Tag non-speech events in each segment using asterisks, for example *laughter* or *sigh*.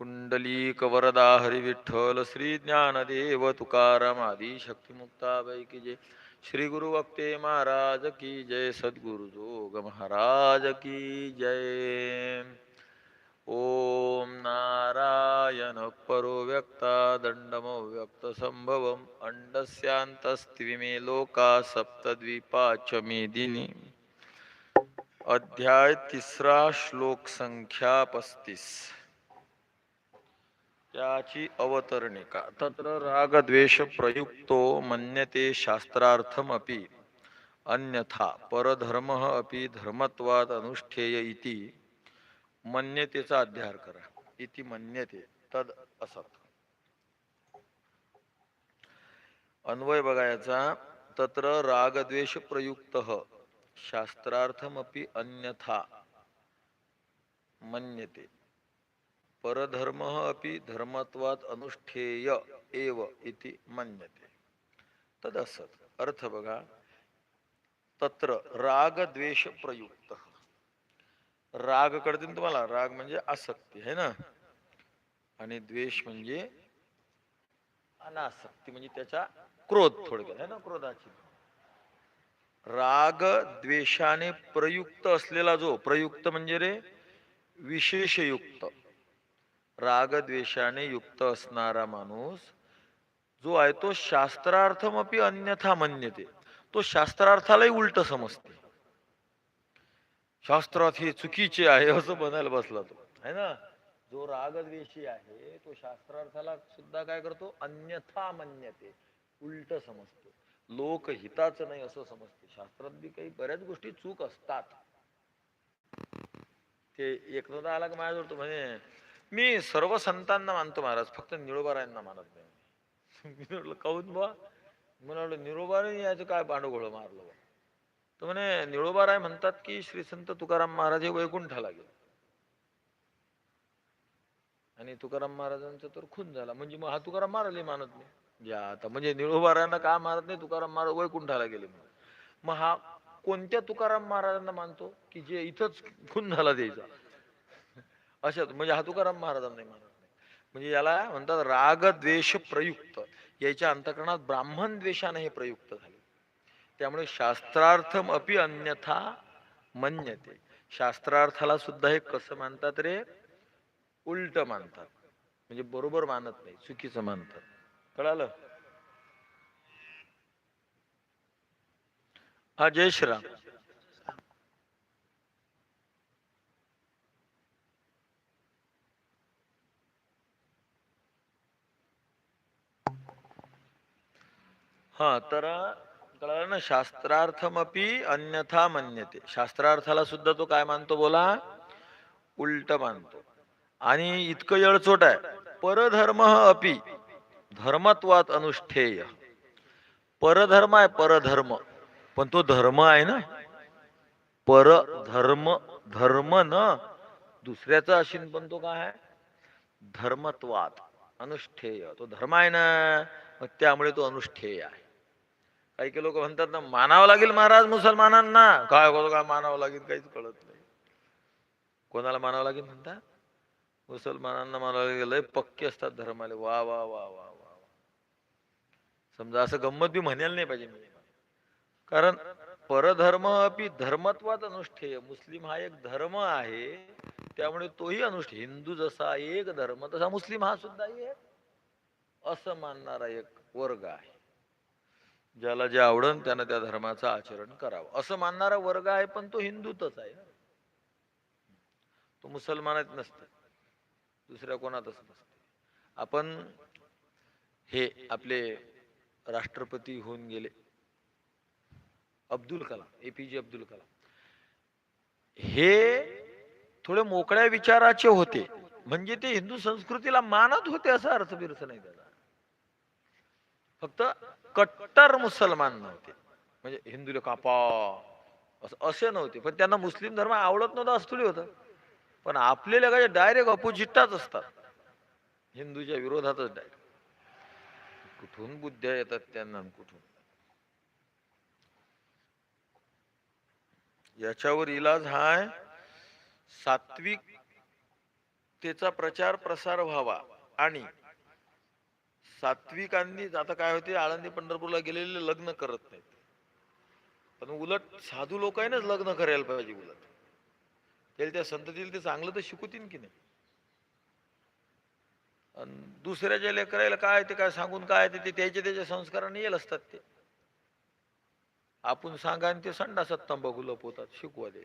कुंडलीक वरदा हरी विठ्ठल श्री ज्ञानदेव तुकाराम आदी शक्तिमुक्ताबाई की जय श्री गुरु वक्ते महाराज की जय सद्गुरु जोग महाराज की जय। ओम नारायण परो व्यक्ता दंडमो व्यक्त संभवम अंडस्यांतस्त्विमे लोका सप्तद्वीपाच मेदिनी अध्याय तीसरा श्लोक संख्या पस्तीस त्याची अवतरणिका तत्र रागद्वेष प्रयुक्तो मन्यते शास्त्रार्थमपि अन्यथा परधर्म अपि धर्मत्वात अनुष्ठेय इति मन्यतेचा अध्यार करा. इति मन्यते तद असत. अन्वय बघायचा तत्र रागद्वेष प्रयुक्त शास्त्रार्थमपि अन्यथा मन्यते. परधर्म अपि धर्मत्वात अनुष्ठेय एव इति मन्यते। तदसत। अर्थ बघा तत्र राग द्वेष प्रयुक्त राग कळते ना तुम्हाला? राग म्हणजे आसक्ती है ना? आणि द्वेष म्हणजे अनासक्ती म्हणजे त्याचा क्रोध थोडक्यात है ना? क्रोधाची राग द्वेषाने प्रयुक्त असलेला जो प्रयुक्त म्हणजे रे विशेषयुक्त. राग द्वेषाने युक्त असणारा माणूस जो आहे तो शास्त्रार्थमपि अन्यथा मान्यते. तो शास्त्रार्थालाही उलट समजते. शास्त्रात हे चुकीचे आहे असं बनायला बसला तो. है ना? जो रागद्वेषी आहे तो शास्त्रार्थाला सुद्धा काय करतो? अन्यथा मान्यते. उलट समजतो. लोक हिताच नाही असं समजते. शास्त्रात बी काही बऱ्याच गोष्टी चूक असतात. ते एकदा आला का माझ्याजवळ? तो म्हणे मी सर्व संतांना मानतो महाराज फक्त निळोबारायांना मानत नाही मी. म्हटलं काहून बा म्हणाल निळोबाराय याचं काय पांडुगोळ मारलं बा तर म्हणे निळोबाराय म्हणतात की श्री संत तुकाराम महाराज हे वैकुंठाला गेले. आणि तुकाराम महाराजांचा तर खून झाला. म्हणजे मग हा तुकाराम महाराजही मानत नाही. या आता म्हणजे निळोबारायांना का मारत नाही? तुकाराम महाराज वैकुंठाला गेले म्हणून. मग हा कोणत्या तुकाराम महाराजांना मानतो? की जे इथंच खून झाला द्यायचा अशा म्हणजे हा तुकाराम महाराजांना मानत नाही. म्हणजे याला म्हणतात राग द्वेष प्रयुक्त. याच्या अंतकरणात ब्राह्मण द्वेषाने हे प्रयुक्त झाले. त्यामुळे शास्त्रार्थम अपि अन्यथा मन्यते. शास्त्रार्थाला सुद्धा हे कसं मानतात रे? उलट मानतात. म्हणजे बरोबर मानत नाही चुकीचं मानतात. कळालं? हा जय श्रीराम. हा तर कळलं ना शास्त्रार्थमपि अन्यथा मान्यते. शास्त्रार्थाला सुद्धा तो काय मानतो बोला? उलट मानतो. आणि इतकं येळचोट आहे. परधर्म अपि धर्मत्वात अनुष्ठेय. परधर्म आहे परधर्म पण तो धर्म आहे ना? परधर्म धर्म न दुसऱ्याचा अशीन पण तो काय आहे? धर्मत्वात अनुष्ठेय. तो धर्म आहे ना? मग त्यामुळे तो अनुष्ठेय आहे. काही काही लोक म्हणतात ना मानावं लागेल महाराज मुसलमानांना. काय होतं काय मानावं लागेल काहीच कळत नाही. कोणाला मानावं लागेल म्हणता? मुसलमानांना मानावं लागेल. लय पक्के असतात धर्माले. वा वा वा वा वा वा. समजा असं गंमत बी म्हणायला नाही पाहिजे मी. कारण परधर्म अपि धर्मत्वात अनुष्ठेय. मुस्लिम हा एक धर्म आहे. त्यामुळे तोही अनुष्ठ हिंदू जसा एक धर्म तसा मुस्लिम हा सुद्धा एक. असं मानणारा एक वर्ग आहे. ज्याला जे आवडन त्यानं त्या धर्माचं आचरण करावं. असं मानणारा वर्ग आहे पण तो हिंदूतच आहे तो मुसलमानात नसत. दुसऱ्या कोणातच नसते. आपण हे आपले राष्ट्रपती होऊन गेले. अब्दुल कलाम एपीजे अब्दुल कलाम. हे थोडे मोकळ्या विचाराचे होते. म्हणजे ते हिंदू संस्कृतीला मानत होते असा अर्थ बिरस नाही त्याला फक्त कट्टर मुसलमान नव्हते. म्हणजे हिंदूला कापा असं असे नव्हते. पण त्यांना मुस्लिम धर्म आवडत नव्हता असं थोडी होतं. पण आपले लगाचे डायरेक्ट अपोजिटाच असतात. हिंदूच्या विरोधातच डायरेक्ट कुठून बुद्ध्या येतात त्यांना कुठून? याच्यावर इलाज हाय सात्विक त्याचा प्रचार प्रसार व्हावा आणि सात्विकांनी आता काय होते आळंदी पंढरपूरला गेलेले लग्न करत नाहीत. पण उलट साधू लोकांनाच लग्न करायला पाहिजे उलट. त्याला त्या संततीला ते चांगलं तर शिकवतील की नाही? अन दुसऱ्याच्या लेकरायला काय ते काय सांगून काय ते ते त्याच्या संस्काराने येईल असतात ते. आपण सांगा आणि ते संडासात तंबाखू लपवतात शिकवा दे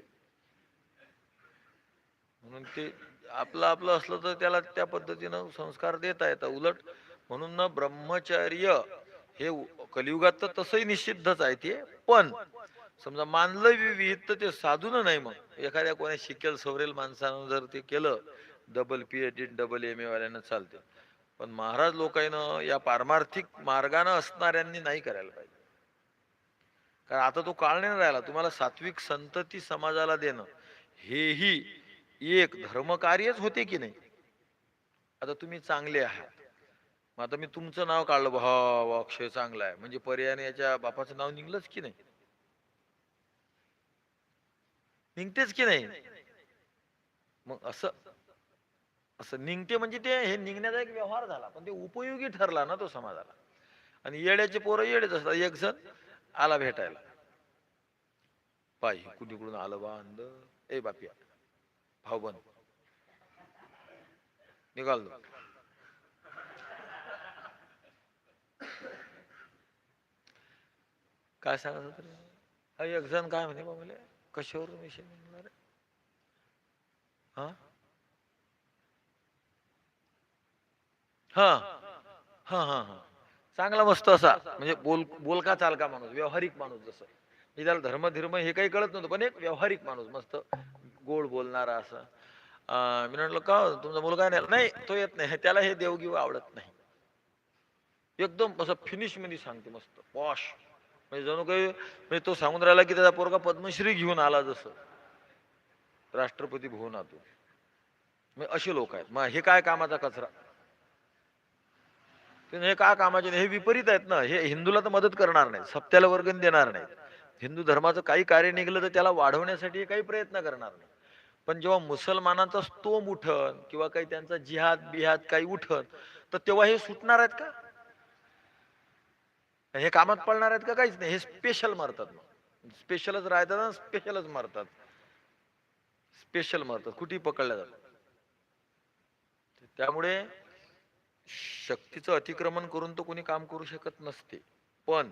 म्हणून ते आपलं आपलं असलं तर त्याला त्या पद्धतीनं संस्कार देता येतात. उलट म्हणून ना ब्रह्मचर्य हे कलियुगात तर तसंही निषिद्धच आहे ते. पण समजा मानलं वि- विहित तर ते साधून नाही मग. एखाद्या कोणी शिकेल सवरेल माणसानं जर ते केलं double P H D double M A वाल्यानं चालते. पण महाराज लोकांनं या पारमार्थिक मार्गानं असणाऱ्यांनी नाही करायला पाहिजे. कारण आता तो काळ नाही राहिला. तुम्हाला सात्विक संतती समाजाला देणं हेही एक धर्मकार्यच होते की नाही? आता तुम्ही चांगले आहात. मग आता मी तुमचं नाव काढलं बा. हा वा, अक्षय चांगला आहे. म्हणजे पर्यायाने याच्या बापाचं नाव निघलंच की नाही? निघतेच की नाही? मग असं असं निघते म्हणजे ते हे निघण्याचा एक व्यवहार झाला. पण ते उपयोगी ठरला ना तो समाजाला. आणि येड्याचे पोरं येडेच असतात. एक जण आला भेटायला. पाय कुठून आलं बा अंद ए बापिया. भाऊ बन निघाल काय सांगत होत हा एक जण काय म्हणे बा मला कशावरून विषय म्हणणार हा? हा. हा हा हा. चांगला मस्त असा म्हणजे बोल बोलका चालका माणूस व्यावहारिक माणूस जसं. म्हणजे त्याला धर्म धर्म हे काही कळत नव्हतं पण एक व्यावहारिक माणूस मस्त गोड बोलणारा असं. मी म्हटलं का हो, तुमचा मुलगा नाही? तो येत नाही *laughs* त्याला हे देवगिव आवडत नाही. एकदम असं फिनिशमध्ये सांगते मस्त वॉश म्हणजे जणू काही म्हणजे तो सांगून राहिला की त्याचा पोरगा पद्मश्री घेऊन आला जसं. राष्ट्रपती भवनातून. म्हणजे असे लोक आहेत. मग हे काय कामाचा कचरा? हे का कामाचे हे विपरीत आहेत ना. हे हिंदूला तर मदत करणार नाही सप्त्याला वर्गण देणार नाहीत. हिंदू धर्माचं काही कार्य निघलं तर त्याला वाढवण्यासाठी काही प्रयत्न करणार नाही पण जेव्हा मुसलमानांचा स्तोम उठन किंवा काही त्यांचा जिहाद बिहाद काही उठन तर तेव्हा हे सुटणार आहेत का? हे कामात पडणार आहेत का? काहीच नाही. हे स्पेशल मारतात मग. स्पेशलच राहतात ना स्पेशलच मारतात. स्पेशल मारतात. कुठेही पकडल्या जातात त्यामुळे शक्तीचं अतिक्रमण करून तर कोणी काम करू शकत नसते. पण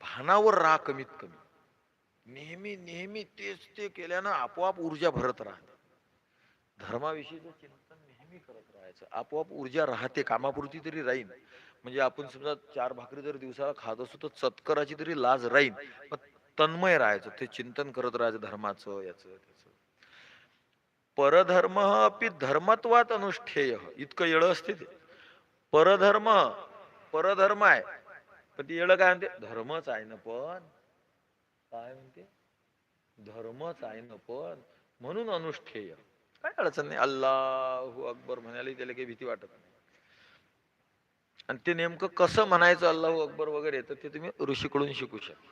भानावर राहा कमीत कमी. नेहमी नेहमी तेच ते केल्यानं आपोआप ऊर्जा भरत राहते. धर्माविषयीचं चिंतन कमी करत राहायचं. आपोआप ऊर्जा राहते कामापुरती तरी राहीन. म्हणजे आपण समजा चार भाकरी जर दिवसाला खात असू तर चत्कराची तरी लाज राहीन. पण तन्मय राहायचं ते चिंतन करत राहायचं धर्माचं याच त्याचं. परधर्म अपि धर्मत्वात अनुष्ठेय. इतकं येळ असते ते. परधर्म परधर्म आहे. पण ती येळ काय म्हणते? धर्मच आहे ना पण. काय म्हणते? धर्मच आहे ना पण. म्हणून अनुष्ठेय. काय अडचण नाही. अल्लाहू अकबर म्हणायला त्याला काही भीती वाटत नाही. आणि ते नेमकं कसं म्हणायचं अल्लाहू अकबर वगैरे तर ते तुम्ही ऋषीकडून शिकू शकता.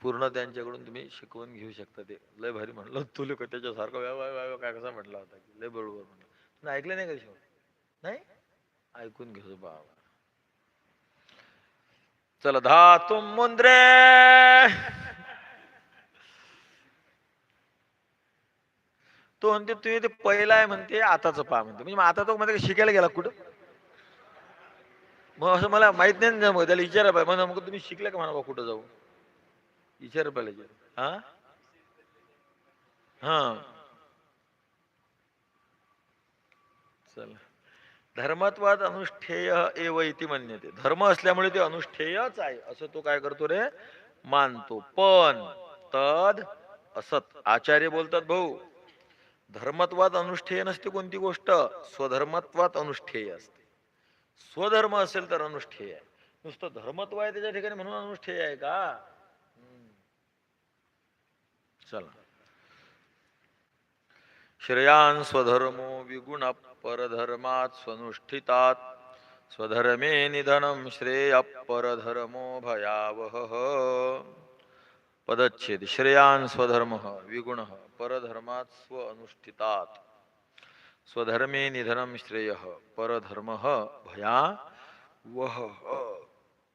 पूर्ण त्यांच्याकडून तुम्ही शिकवून घेऊ शकता ते. लय भारी म्हणलं तुला लोक त्याच्यासारखं व्या व्या काय कसा म्हटला होता की लय बरोबर म्हणलं. तुम्ही ऐकलं नाही का शेवट नाही? ऐकून घेऊ बाबा. चला धा तुम मुंद्रे. तो म्हणते तुम्ही ते पहिला आहे म्हणते आताच पा म्हणते. म्हणजे आता तो म्हणते शिकायला गेला कुठं? मग असं मला माहीत नाही ना मग त्याला विचारा पाहिजे मग मग तुम्ही शिकले का म्हणा कुठं जाऊ विचार पाहिजे हा? हा. चला. धर्मत्वात अनुष्ठेय एव इति मान्यते. धर्म असल्यामुळे ते अनुष्ठेयच आहे. असं तो काय करतो रे? मानतो. पण तद असत. आचार्य बोलतात भाऊ धर्मत्वात अनुष्ठेय नसते कोणती गोष्ट स्वधर्मत्वात अनुष्ठेय असते. स्वधर्म असेल तर अनुष्ठेय आहे. नुसतं धर्मत्व आहे त्याच्या ठिकाणी म्हणून अनुष्ठेय आहे का? चला. श्रेयान स्वधर्मो विगुण परधर्मात स्वनुष्ठितात। स्वधर्मे निधनम श्रेय परधर्मो भयावह। पदच्छेद श्रेयान स्वधर्म विगुण परधर्मात स्व अनुष्ठितात स्वधर्मे निधनम श्रेय परधर्म भया वह।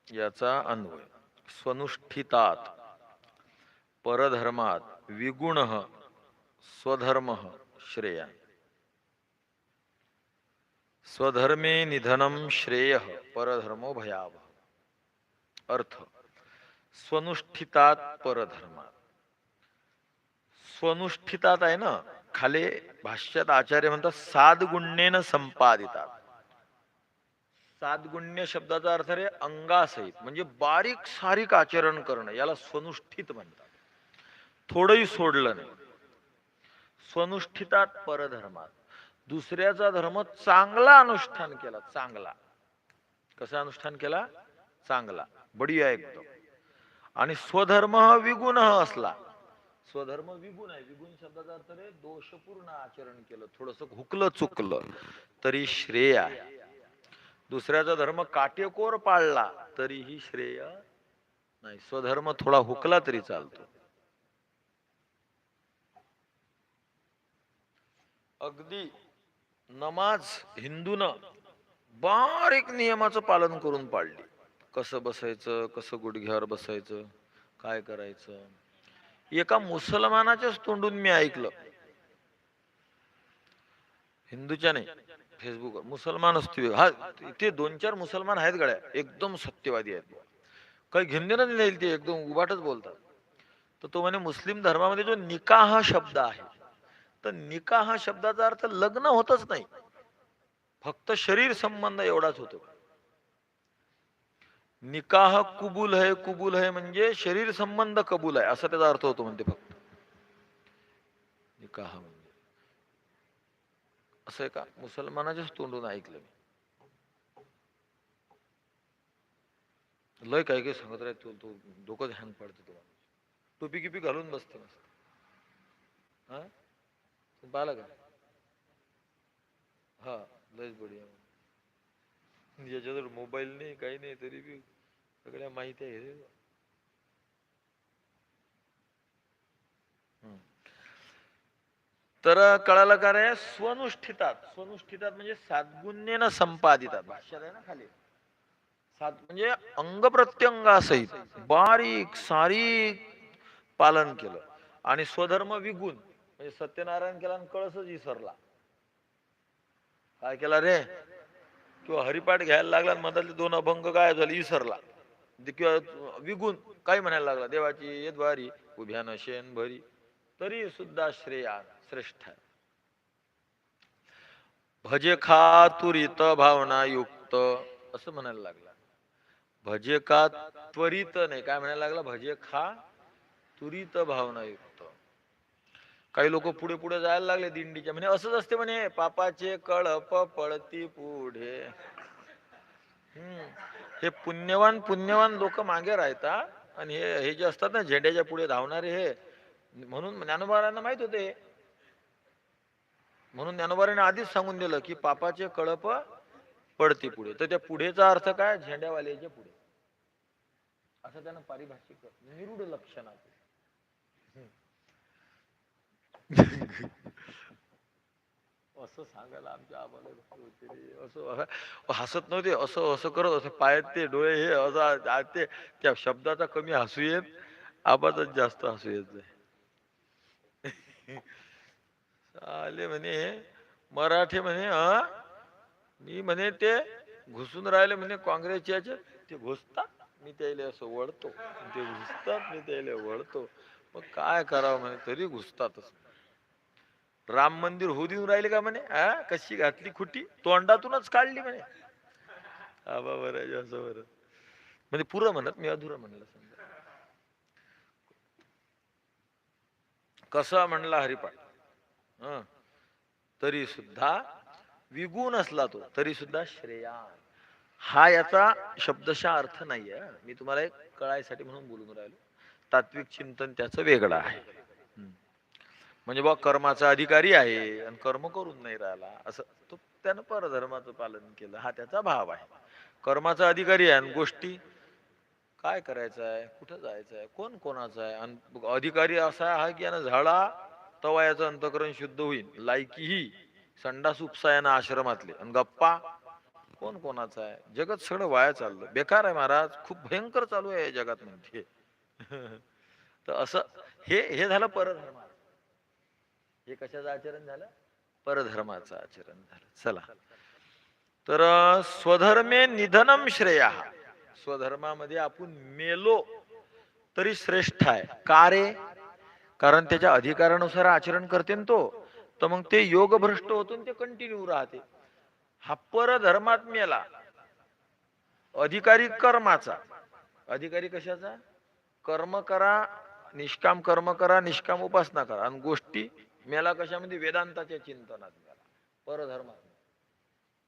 याचा अन्वय स्वनुष्ठितात परधर्मात विगुण स्वधर्म श्रेया स्वधर्मे निधनम श्रेय परधर्मो भयावह। अर्थ स्वनुष्ठितात परधर्मात स्वनुष्ठितात आहे ना खाली भाष्यात आचार्य म्हणतात सादगुण्येन संपादितात सादगुण्य शब्दाचा अर्थ रे अंगासहित म्हणजे बारीक सारीक आचरण करणं याला स्वनुष्ठित म्हणतात. थोडंही सोडलं नाही. स्वनुष्ठितात परधर्मात. दुसऱ्याचा धर्म चांगला अनुष्ठान केला चांगला. कसा अनुष्ठान केला? चांगला. बढिया एकदम. आणि स्वधर्म हा विगुण असला. स्वधर्म विगुण आहे. विगुण शब्दाचा अर्थ रे दोषपूर्ण आचरण केलं थोडस हुकलं चुकलं तरी श्रेय आहे. दुसऱ्याचा धर्म काटेकोर पाळला तरीही श्रेय नाही. स्वधर्म थोडा हुकला तरी चालतो. अगदी नमाज हिंदून बारीक नियमाचं पालन करून पाळली. कसं बसायचं कसं गुडघ्यावर बसायचं काय करायचं? एका मुसलमानाच्याच तोंडून मी ऐकलं. हिंदूच्या नाही फेसबुकवर. मुसलमान असतो हा ते दोन चार मुसलमान आहेत गड्या. एकदम सत्यवादी आहेत. काही घेणं नाही ते एकदम उभाटच बोलतात. तर तो म्हणे मुस्लिम धर्मामध्ये जो निकाह शब्द आहे तर निकाह शब्दाचा अर्थ लग्न होतच नाही. फक्त शरीर संबंध एवढाच होतो. निकाह कुबूल है कुबूल है म्हणजे शरीर संबंध कबूल आहे असा त्याचा अर्थ होतो म्हणते फक्त. निकाह म्हणजे. असं आहे का मुसलमानाच्याच तोंडून ऐकलं मी. लय काय काय सांगत राहत तो तो डोकं ध्यान पडते तो टोपी किपी घालून बसते मस्त. हा? पाहिलं का हा लयच बढिया. याच्याजवळ मोबाईल नाही काही नाही तरी बी सगळ्या माहिती आहे रे. तर कळालं का रे? स्वनुष्ठितात. स्वनुष्ठितात म्हणजे सातगुण्येनं संपादितात. भाष्यात आहे ना खाली. सात म्हणजे अंग प्रत्यंगासहित बारीक सारीक पालन केलं. आणि स्वधर्म विगुण म्हणजे सत्यनारायण केला आणि कळसच विसरला. काय केला रे? किंवा हरिपाठ घ्यायला लागला आणि मधातले दोन अभंग काय झाले विसरला म्हणजे किंवा विगुण काय म्हणायला लागला देवाची येद्वारी उभ्यानं शेण भरी. तरी सुद्धा श्रेया श्रेष्ठ आहे. भजे खा तुरित भावना युक्त असं म्हणायला लागला. भजे का त्वरित नाही काय म्हणायला लागला? भजे खा तुरित भावना युक्त. काही लोक पुढे पुढे जायला लागले दिंडीच्या. म्हणे असंच असते म्हणे पापाचे कळप पळती पुढे. हम्म. हे पुण्यवान पुण्यवान लोक मागे राहतात आणि हे हे जे असतात ना झेंड्याच्या पुढे धावणारे हे म्हणून ज्ञानोबारांना माहीत होते म्हणून ज्ञानोबारांनी आधीच सांगून दिलं की पापाचे कळप पडती पुढे. तर त्या पुढेचा अर्थ काय? झेंड्यावाल्याच्या पुढे. असं त्यानं पारिभाषिक निरूढ लक्षणात. असं सांगायला आमच्या आम्हाला असं हसत नव्हते. असं असं करत असं पायात ते डोळे हे असं ते त्या शब्दाचा कमी हसू येत आबादच जास्त हसू येत नाही. आले म्हणे मराठी म्हणे हा? मी म्हणे ते घुसून राहिले म्हणे काँग्रेसच्या ते घुसतात. मी त्याला असं वळतो. ते घुसतात. मी त्याला वळतो. मग काय करावं म्हणे? तरी घुसतातच. राम मंदिर होऊ देऊन राहिले का म्हणे? हा कशी घातली खुटी? तोंडातूनच काढली म्हणे. आबा बरं असं बरं. म्हणजे पुरं म्हणत मी अधुरं म्हणलं समजा. कसा म्हणला हरिपाठ? तरी सुद्धा विगुण असला तो तरी सुद्धा श्रेया हा याचा शब्दशा अर्थ नाहीये. मी तुम्हाला एक कळायसाठी म्हणून बोलून राहिलो. तात्विक चिंतन त्याचं वेगळं आहे. हं. म्हणजे बा कर्माचा अधिकारी आहे आणि कर्म करून नाही राहिला. असं तो त्यानं परधर्माचं पालन केलं. हा त्याचा भाव आहे. कर्माचा अधिकारी आहे आणि गोष्टी काय करायचं आहे? कुठं जायचं आहे? कोण कोणाचं आहे? आणि अधिकारी असा आहे की यानं झाडा तवायाचं अंतकरण शुद्ध होईल लायकी ही संडास उपसा यानं आश्रमातले. आणि गप्पा कोण कोणाचा आहे? जगत सगळं वाया चाललं. बेकार आहे महाराज. खूप भयंकर चालू आहे जगात म्हणजे *laughs* तर असं हे हे झालं परधर्म हे कशाचं आचरण झालं? परधर्माचं आचरण झालं. चला. तर स्वधर्मे निधनम श्रेया. स्वधर्मामध्ये आपण मेलो तरी श्रेष्ठ आहे. का रे? कारण त्याच्या अधिकारानुसार आचरण करते तो. तर मग ते योग भ्रष्ट होतून ते कंटिन्यू राहते. हा परधर्मात मेला. अधिकारी कर्माचा. अधिकारी कशाचा? कर्म करा निष्काम कर्म करा निष्काम उपासना करा. आणि गोष्टी मेला कशामध्ये? वेदांताच्या चिंतनात मेला. परधर्मात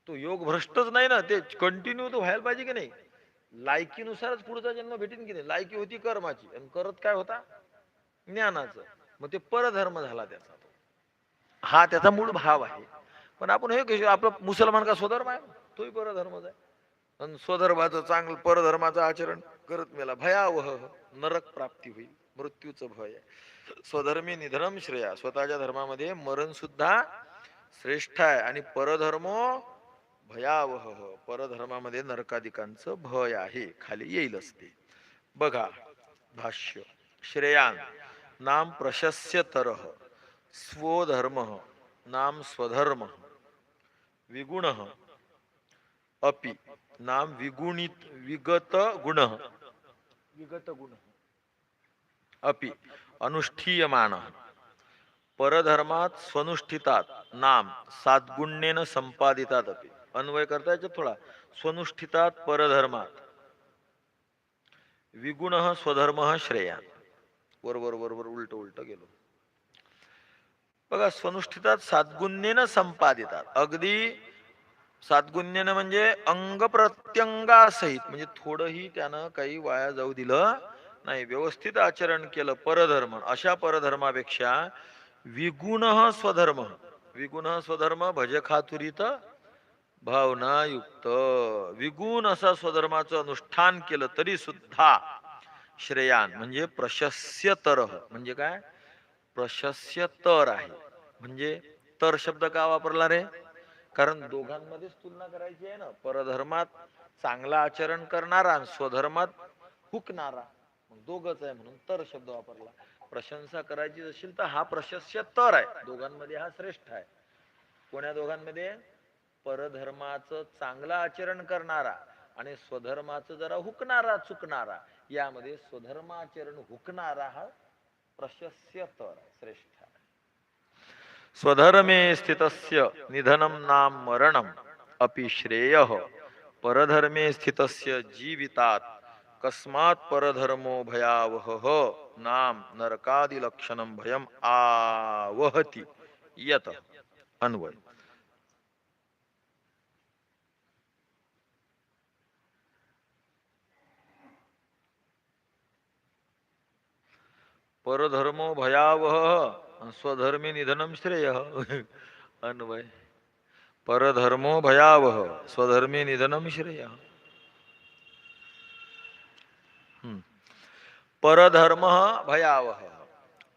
तो योग भ्रष्टच नाही ना ते कंटिन्यू तो व्हायला पाहिजे की नाही? लायकीनुसारच पुढचा जन्म भेटेन की नाही? लायकी होती कर्माची. आणि करत काय होता? ज्ञानाचं. मग ते परधर्म झाला त्याचा तो. हा त्याचा मूळ भाव आहे. पण आपण हे कशी आपला मुसलमान का स्वधर्म आहे? तोही परधर्मच आहे. आणि स्वधर्माचं चांगलं परधर्माचं आचरण करत मेला. भयावह नरक प्राप्ती होईल. मृत्यूचं भय आहे. स्वधर्मी निधनम श्रेया. स्वतःच्या धर्मामध्ये मरण सुद्धा श्रेष्ठ आहे. आणि परधर्मो भयावह. परधर्मामध्ये नरकादिकांचं भय आहे. खाली येईलच ते बघा भाष्य. श्रेयान नाम प्रशस्य तरह स्वधर्म नाम स्वधर्म. विगुण अपि नाम विगुणित विगत गुण विगत गुण अपि अनुष्ठीयमान. परधर्मात स्वनुष्ठितात नाम सातगुण्येन संपादितात अन्वय करता याच्यात थोडा. स्वनुष्ठितात परधर्मात. विगुण स्वधर्म श्रेया बरोबर बरोबर उलट उलट गेलो. बघा स्वनुष्ठितात सातगुण्येनं संपादितात. अगदी सातगुण्यनं म्हणजे अंग प्रत्यंगासहित म्हणजे थोडंही त्यानं काही वाया जाऊ दिलं नाही व्यवस्थित आचरण केलं परधर्म. अशा परधर्मापेक्षा विगुण स्वधर्म. विगुण स्वधर्म भज खातुरीत भावनायुक्त विगुण असा स्वधर्माचं अनुष्ठान केलं तरी सुद्धा श्रेयान म्हणजे प्रशस्य तर म्हणजे काय? प्रशस्य तर आहे. म्हणजे तर शब्द का वापरला रे? कारण दोघांमध्येच तुलना करायची आहे ना. परधर्मात चांगला आचरण करणारा आणि स्वधर्मात हुकणारा. मग दोघच आहे म्हणून तर शब्द वापरला. प्रशंसा करायची असेल तर हा प्रशस्य तर आहे. दोघांमध्ये हा श्रेष्ठ आहे. कोण्या दोघांमध्ये? परधर्माचं चांगलं आचरण करणारा आणि स्वधर्माचं जरा हुकणारा चुकणारा. यामध्ये स्वधर्माचरण हुकणारा हा प्रशस्य तर श्रेष्ठ आहे. स्वधर्मे स्थितस्य निधनम नाम मरणम अपि श्रेय. परधर्मे स्थितस्य जीवितात कस्मात परधर्मो भयावह नाम नरकादि लक्षणम भयम आवहति। यत अन्वय परधर्मो भयावह स्वधर्मी निधनम श्रेय। अन्वय परधर्मो भयावह स्वधर्मी निधनम श्रेय। परधर्म भयावह.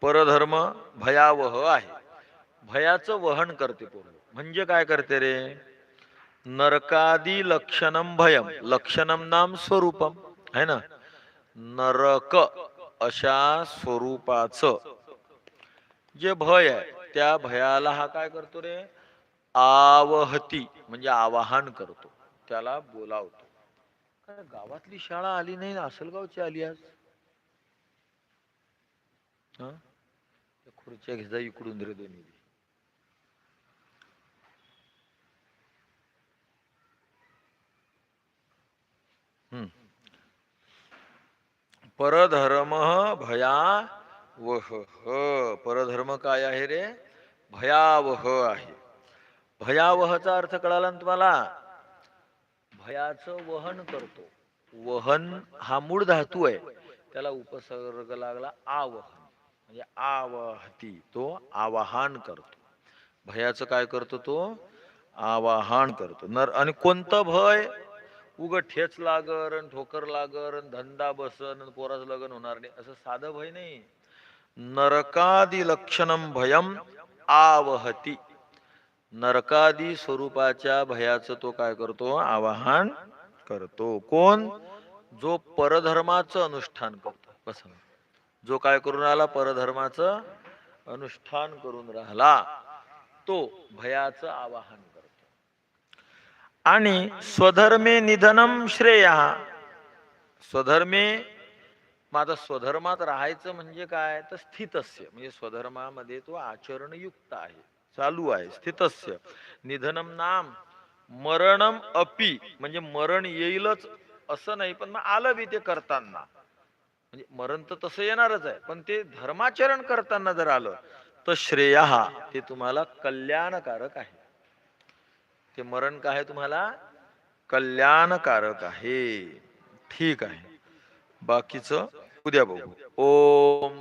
परधर्म भयावह आहे. भयाचं वहन करते पूर्ण म्हणजे काय करते रे? नरकादी लक्षणम भयम लक्षणम नाम स्वरूपम है ना? नरक अशा स्वरूपाचं. जे भय आहे त्या भयाला हा काय करतो रे? आवहती. म्हणजे आवाहन करतो. त्याला बोलावतो. काय गावातली शाळा आली नाही गावची आली आज. खुर्च्या घेजा इकडून रे दोन्ही. हम्म. परधर्म भया वह. परधर्म काय आहे रे? भयावह आहे. भयावहचा अर्थ कळाला ना तुम्हाला? भयाचं वहन करतो. वहन हा मूळ धातू आहे. त्याला उपसर्ग लागला आवहन. म्हणजे आवहती. तो आवाहन करतो. भयाचं काय करतो तो? आवाहन करतो. नर आणि कोणतं भय? उग ठेच लागर ठोकर लागर धंदा बसन पोराचं लग्न होणार नाही. असं साधं भय नाही. नरकादी लक्षणम भयम आवहती. नरकादी स्वरूपाच्या भयाचं तो काय करतो? आवाहन करतो. कोण? जो परधर्माचं अनुष्ठान करतो. कसं जो काय करून राहिला? परधर्माचं अनुष्ठान करून राहिला. तो भयाचं आवाहन करतो. आणि स्वधर्मे निधनम श्रेया. स्वधर्मे माझा स्वधर्मात राहायचं म्हणजे काय? तर स्थितस्य. म्हणजे स्वधर्मामध्ये तो आचरणयुक्त आहे. चालू आहे. स्थितस्य. निधनम नाम मरणम अपी. म्हणजे मरण येईलच असं नाही पण मग आलं बी ते करताना. म्हणजे मरण तर तसं येणारच आहे पण ते धर्माचरण करताना जर आलं तर श्रेय हा ते तुम्हाला कल्याणकारक आहे. ते मरण काय तुम्हाला? कल्याणकारक आहे. ठीक आहे. बाकीचं उद्या बघू. ओम